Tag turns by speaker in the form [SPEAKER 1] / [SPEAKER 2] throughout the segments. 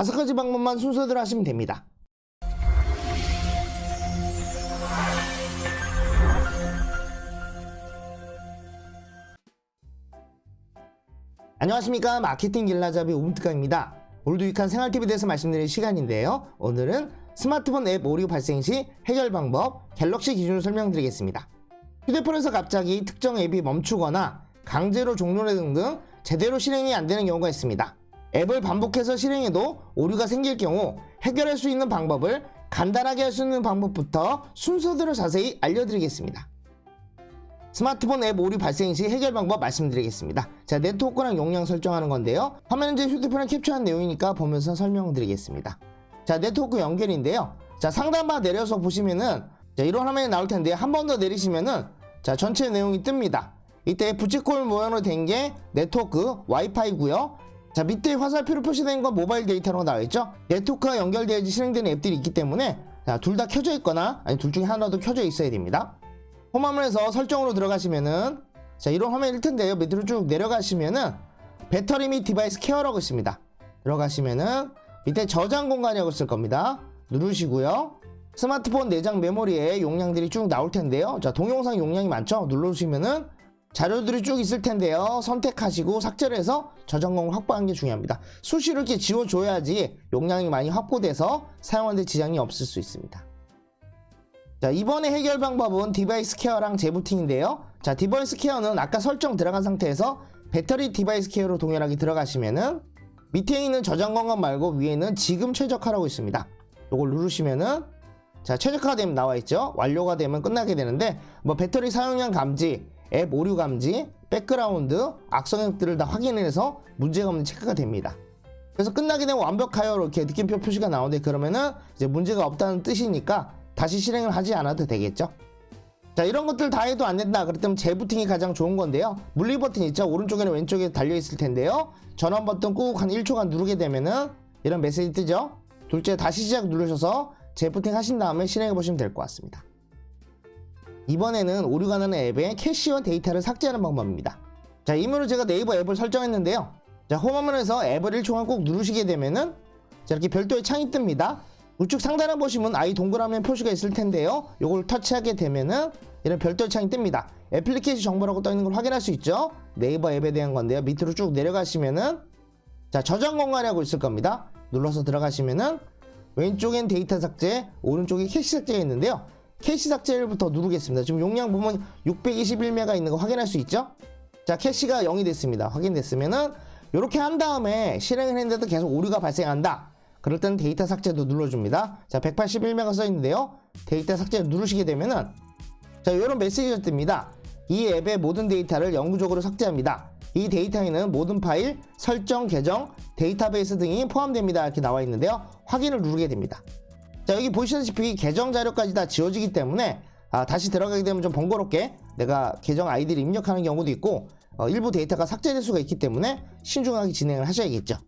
[SPEAKER 1] 다섯 가지 방법만 순서대로 하시면 됩니다. 안녕하십니까 마케팅 길라잡이 오문특강입니다. 오늘도 유익한 생활팁에 대해서 말씀드릴 시간인데요. 오늘은 스마트폰 앱 오류 발생 시 해결 방법 갤럭시 기준으로 설명드리겠습니다. 휴대폰에서 갑자기 특정 앱이 멈추거나 강제로 종료를 등등 제대로 실행이 안 되는 경우가 있습니다. 앱을 반복해서 실행해도 오류가 생길 경우 해결할 수 있는 방법을 간단하게 할 수 있는 방법부터 순서대로 자세히 알려드리겠습니다. 스마트폰 앱 오류 발생 시 해결 방법 말씀드리겠습니다. 자, 네트워크랑 용량 설정하는 건데요. 화면은 제 휴대폰에 캡처한 내용이니까 보면서 설명드리겠습니다. 자, 네트워크 연결인데요. 자, 상단바 내려서 보시면은 자, 이런 화면이 나올 텐데 한 번 더 내리시면은 자, 전체 내용이 뜹니다. 이때 부채꼴 모양으로 된 게 네트워크 와이파이고요. 자, 밑에 화살표로 표시된 건 모바일 데이터로 나와 있죠. 네트워크가 연결되어야지 실행되는 앱들이 있기 때문에 자, 둘다 켜져 있거나 아니 둘 중에 하나도 켜져 있어야 됩니다. 홈 화면에서 설정으로 들어가시면은 자 이런 화면일 텐데요. 밑으로 쭉 내려가시면은 배터리 및 디바이스 케어라고 있습니다. 들어가시면은 밑에 저장 공간이라고 있을 겁니다. 누르시고요. 스마트폰 내장 메모리에 용량들이 쭉 나올 텐데요. 자 동영상 용량이 많죠? 누르시면은 자료들이 쭉 있을 텐데요 선택하시고 삭제를 해서 저장공을 확보하는 게 중요합니다 수시로 이렇게 지워줘야지 용량이 많이 확보돼서 사용하는데 지장이 없을 수 있습니다 자, 이번에 해결 방법은 디바이스 케어랑 재부팅인데요. 자, 디바이스 케어는 아까 설정 들어간 상태에서 배터리 디바이스 케어로 동일하게 들어가시면은 밑에 있는 저장 공간 말고 위에는 지금 최적화라고 있습니다. 요걸 누르시면은 자, 최적화가 되면 나와 있죠. 완료가 되면 끝나게 되는데 뭐 배터리 사용량 감지, 앱 오류 감지, 백그라운드, 악성 앱들을 다 확인해서 문제가 없는 체크가 됩니다. 그래서 끝나게 되면 완벽하여 이렇게 느낌표 표시가 나오는데 그러면은 이제 문제가 없다는 뜻이니까 다시 실행을 하지 않아도 되겠죠. 자 이런 것들 다 해도 안 된다. 그렇다면 재부팅이 가장 좋은 건데요. 물리 버튼 있죠? 오른쪽에는 왼쪽에 달려 있을 텐데요. 전원 버튼 꾹 한 1초간 누르게 되면은 이런 메시지 뜨죠? 둘째 다시 시작 누르셔서 재부팅 하신 다음에 실행해 보시면 될 것 같습니다 이번에는 오류가 나는 앱의 캐시와 데이터를 삭제하는 방법입니다 자 이면으로 제가 네이버 앱을 설정했는데요 자 홈화면에서 앱을 1초간 꼭 누르시게 되면은 자 이렇게 별도의 창이 뜹니다 우측 상단에 보시면 아이 동그라미 표시가 있을 텐데요. 이걸 터치하게 되면은 이런 별도 창이 뜹니다. 애플리케이션 정보라고 떠 있는 걸 확인할 수 있죠. 네이버 앱에 대한 건데요. 밑으로 쭉 내려가시면은 자 저장 공간이라고 있을 겁니다. 눌러서 들어가시면은 왼쪽엔 데이터 삭제, 오른쪽에 캐시 삭제가 있는데요. 캐시 삭제를부터 누르겠습니다. 지금 용량 보면 621메가 있는 거 확인할 수 있죠? 자 캐시가 0이 됐습니다. 확인됐으면은 이렇게 한 다음에 실행을 했는데도 계속 오류가 발생한다. 그럴 때는 데이터 삭제도 눌러줍니다. 자, 181메가 써 있는데요. 데이터 삭제 누르시게 되면은 자, 이런 메시지가 뜹니다. 이 앱의 모든 데이터를 영구적으로 삭제합니다. 이 데이터에는 모든 파일, 설정, 계정, 데이터베이스 등이 포함됩니다. 이렇게 나와 있는데요. 확인을 누르게 됩니다. 자, 여기 보시다시피 계정 자료까지 다 지워지기 때문에 아, 다시 들어가게 되면 좀 번거롭게 내가 계정 아이디를 입력하는 경우도 있고 어, 일부 데이터가 삭제될 수가 있기 때문에 신중하게 진행을 하셔야겠죠.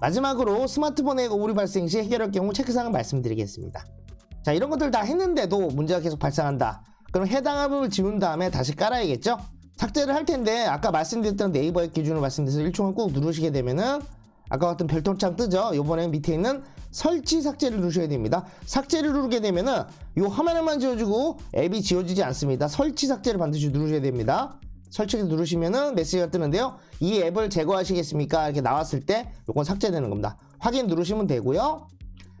[SPEAKER 1] 마지막으로 스마트폰의 오류 발생 시 해결할 경우 체크사항을 말씀드리겠습니다. 자, 이런 것들 다 했는데도 문제가 계속 발생한다. 그럼 해당 앱을 지운 다음에 다시 깔아야겠죠? 삭제를 할 텐데 아까 말씀드렸던 네이버 앱 기준으로 말씀드려서 1초만 꾹 누르시게 되면은 아까 같은 별도창 뜨죠? 요번에 밑에 있는 설치 삭제를 누르셔야 됩니다. 삭제를 누르게 되면은 요 화면에만 지워지고 앱이 지워지지 않습니다. 설치 삭제를 반드시 누르셔야 됩니다. 설치를 누르시면은 메시지가 뜨는데요. 이 앱을 제거하시겠습니까? 이렇게 나왔을 때 요건 삭제되는 겁니다. 확인 누르시면 되고요.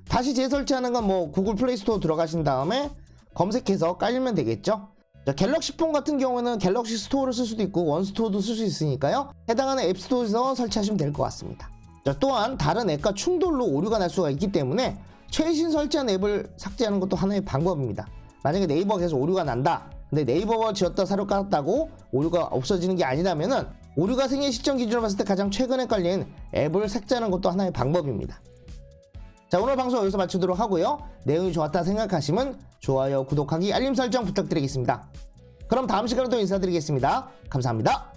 [SPEAKER 1] 다시 재설치하는 건 뭐 구글 플레이 스토어 들어가신 다음에 검색해서 깔면 되겠죠. 자, 갤럭시 폰 같은 경우는 갤럭시 스토어를 쓸 수도 있고 원스토어도 쓸 수 있으니까요. 해당하는 앱 스토어에서 설치하시면 될 것 같습니다. 자, 또한 다른 앱과 충돌로 오류가 날 수가 있기 때문에 최신 설치한 앱을 삭제하는 것도 하나의 방법입니다. 만약에 네이버가 계속 오류가 난다. 근데 네이버가 지었다 사료 깔았다고 오류가 없어지는 게 아니라면은 오류가 생긴 시점 기준으로 봤을 때 가장 최근에 깔린 앱을 삭제하는 것도 하나의 방법입니다. 자 오늘 방송 여기서 마치도록 하고요. 내용이 좋았다 생각하시면 좋아요, 구독하기, 알림 설정 부탁드리겠습니다. 그럼 다음 시간에 또 인사드리겠습니다. 감사합니다.